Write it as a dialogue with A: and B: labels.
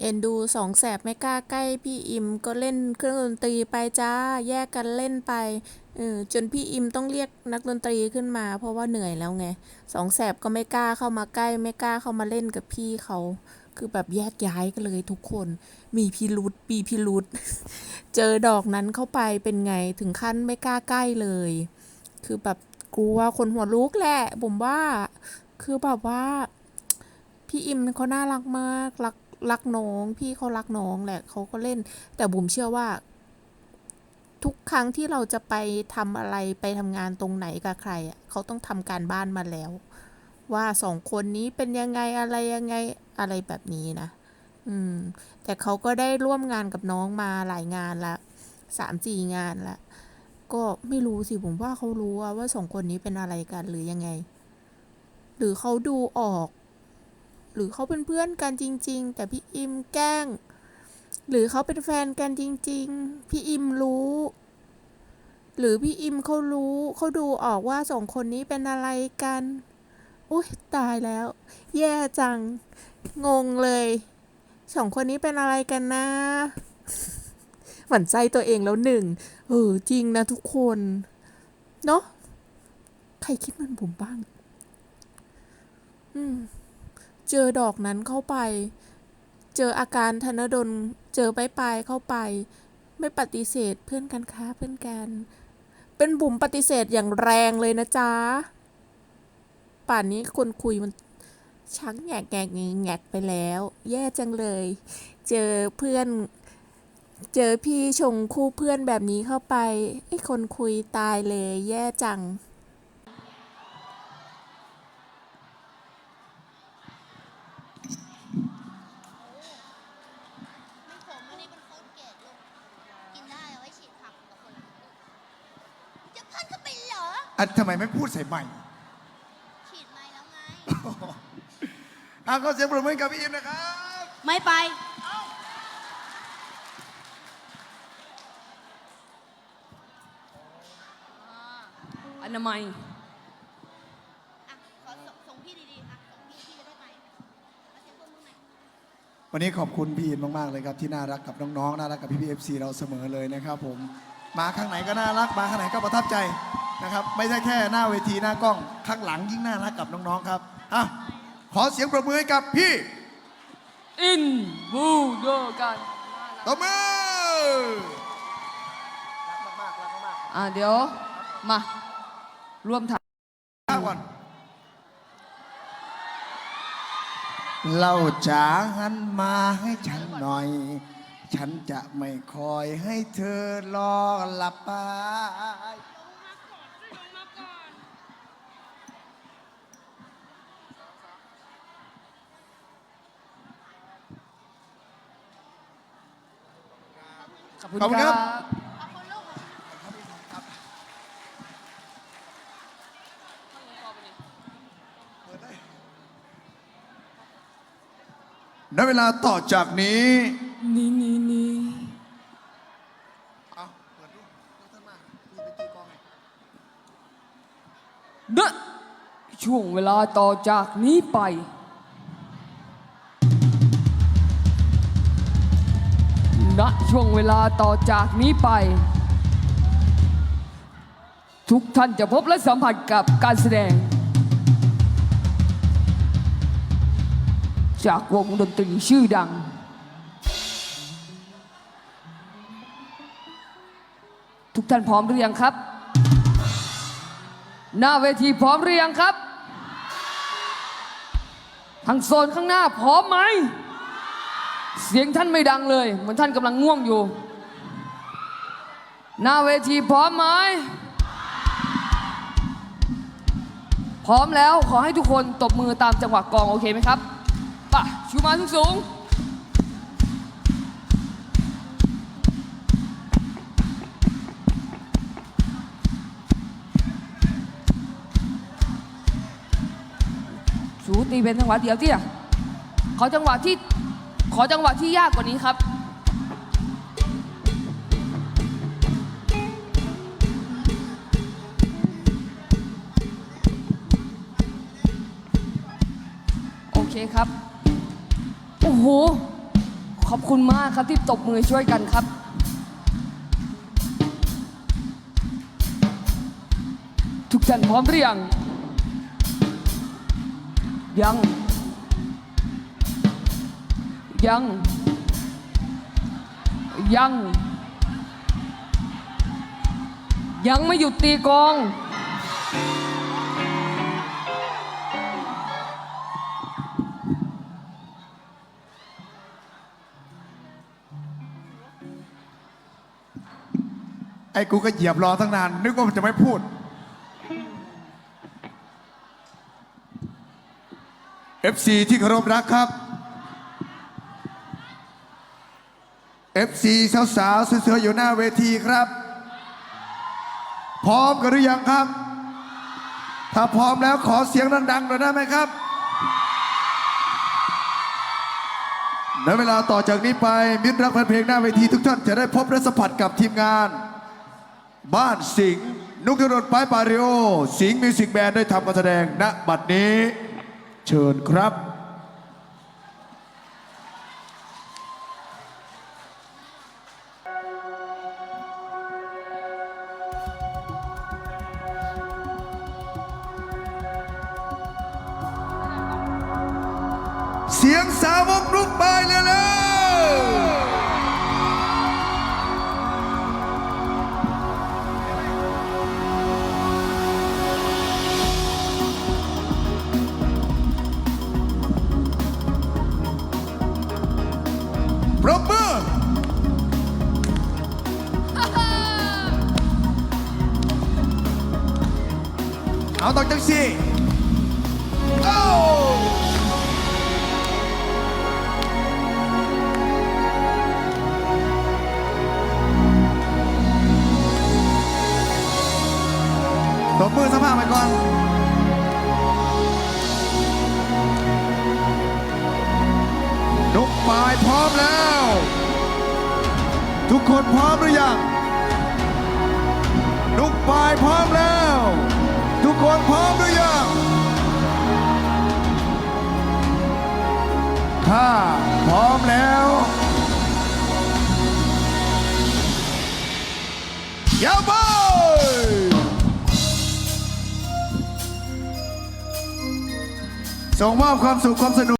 A: เอ็นดูสองแสบไม่กล้าใกล้พี่อิมก็เล่นเครื่องดนตรีไปจ้าแยกกันเล่นไปเออจนพี่อิมต้องเรียกนักดนตรีขึ้นมา เพราะว่าเหนื่อยแล้วไงสองแสบก็ไม่กล้าเข้ามาใกล้ไม่กล้าเข้ามาเล่นกับพี่เขาคือแบบแยกย้ายกันเลยทุกคน มีพิรุษปีพิรุษเจอดอกนั้นเข้าไปเป็นไงถึงขั้นไม่กล้าใกล้เลย คือแบบกลัวคนหัวลุกแหละผมว่า คือแบบว่า พี่อิมเขาน่ารักมากรัก รักน้อง พี่เขารักน้องแหละเขาก็เล่น แต่บุ๋มเชื่อว่า ทุกครั้งที่เราจะไปทำอะไรไปทำงานตรงไหนกับใครอะเขาต้องทำการบ้านมาแล้ว ว่าสองคนนี้เป็นยังไงอะไรยังไงอะไรแบบนี้นะอืม แต่เขาก็ได้ร่วมงานกับน้องมาหลายงานละสามสี่งานละก็ไม่รู้สิผมว่าเขารู้ว่าสองคนนี้เป็นอะไรกันหรือยังไง หรือเขาดูออก หรือเขาเป็นเพื่อนกันจริง ๆ แต่พี่อิมแกล้ง หรือเขาเป็นแฟนกันจริง ๆ พี่อิมรู้ หรือพี่อิมเขารู้เขาดูออกว่าสองคนนี้เป็นอะไรกันอุ้ยตายแล้ว แย่จัง งงเลยสองคนนี้เป็นอะไรกันนะหวั่นใจตัวเองแล้วหนึ่งเออจริงนะทุกคน เนาะใครคิดเหมันผมบ้าง อืม เจอดอกนั้นเข้าไป เจออาการธนดล เจอปลายปลายเข้าไป ไม่ปฏิเสธเพื่อนกันค้าเพื่อนกัน เป็นบุ๋มปฏิเสธอย่างแรงเลยนะจ๊ะ ป่านนี้คนคุยมันชักแงกแงกแงกไปแล้ว แย่จังเลย เจอเพื่อน เจอพี่ชงคู่เพื่อนแบบนี้เข้าไปไอ้คนคุยตายเลย แย่จัง
B: ทำไมไม่พูดใส่ใหม่
C: ฉีดไม่แล้วไง
B: อะก็เสียงปรบมือให้กับพี่อิมนะครับ
C: ไม่ไป
D: อนามัย
C: อะ ขอส่งส่งพี่ดีๆ อะ ส่งพี่พี่จะได้ไปเอาเสียงปรบมือหน่อย
B: วันนี้ขอบคุณพี่อิมมากๆเลยครับที่น่ารักกับน้องๆ น่ารักกับพี่พีเอฟซีเราเสมอเลยนะครับผม มาข้างไหนก็น่ารัก มาข้างไหนก็ประทับใจ นะครับ ไม่ใช่แค่หน้าเวทีหน้ากล้องข้างหลังยิ่งน่ารักกับน้องๆครับอะขอเสียงปรบมือให้กับพี่
D: อินบูโดกัน
B: ตบมือ
D: อ่าเดี๋ยว มา ร่วมถ่าย
B: ข้าวก่อนเราจ๋าหันมาให้ฉันหน่อย ฉันจะไม่คอยให้เธอรอหลับไป
D: ขอบคุณ
B: ขอบคุณ
D: ค
B: ครั
D: รับบ
C: ขอบคุณลูก
B: ณเวลาต่อจากนี้
D: นี่นี่นี่
B: เอาเปิดดูยกขึ้นมาพี่ไปตีกลองให้
D: ณช่วงเวลาต่อจากนี้ไป ณช่วงเวลาต่อจากนี้ไป ทุกท่านจะพบและสัมผัสกับการแสดง จากวงดนตรีชื่อดัง ทุกท่านพร้อมหรือยังครับ หน้าเวทีพร้อมหรือยังครับ ทางโซนข้างหน้าพร้อมไหม เสียงท่านไม่ดังเลย เหมือนท่านกำลังง่วงอยู่ หน้าเวทีพร้อมไหม พร้อมแล้วขอให้ทุกคนตบมือตามจังหวะกองโอเคไหมครับป่ะชูมาสูงสูตีเป็นจังหวะเดียวที่อะขอจังหวะที่ ขอจังหวะที่ยากกว่านี้ครับ โอเคครับ โอ้โห ขอบคุณมากครับที่ตบมือช่วยกันครับทุกท่านพร้อมหรือยังยัง ยัง ยัง ยังไม่หยุดตีกอง
B: ไอ้กูก็เหยียบรอตั้งนาน นึกว่ามันจะไม่พูด FC ที่เคารพรักครับ FC สาวๆสวยๆอยู่หน้าเวทีครับ พร้อมกันหรือยังครับ ถ้าพร้อมแล้วขอเสียงดังๆหน่อยได้ไหมครับในเวลาต่อจากนี้ไปมิตรรักแฟนเพลงหน้าเวทีทุกท่านจะได้พบและสัมผัสกับทีมงาน บ้านสิงห์นุกธนดลป้ายปาริโอ สิงห์มิวสิกแบนด์ได้ทำการแสดงณบัดนี้ เชิญครับ สียงสาวกนุกไปเลยเลยปรบมือเอาตอกจังสิ ก่อนนุกปลายพร้อมแล้ว ทุกคนพร้อมหรือยังนุกปลายพร้อมแล้ว ทุกคนพร้อมหรือยังถ้าพร้อมแล้วอย่าไป ส่งมอบความสุขความสนุก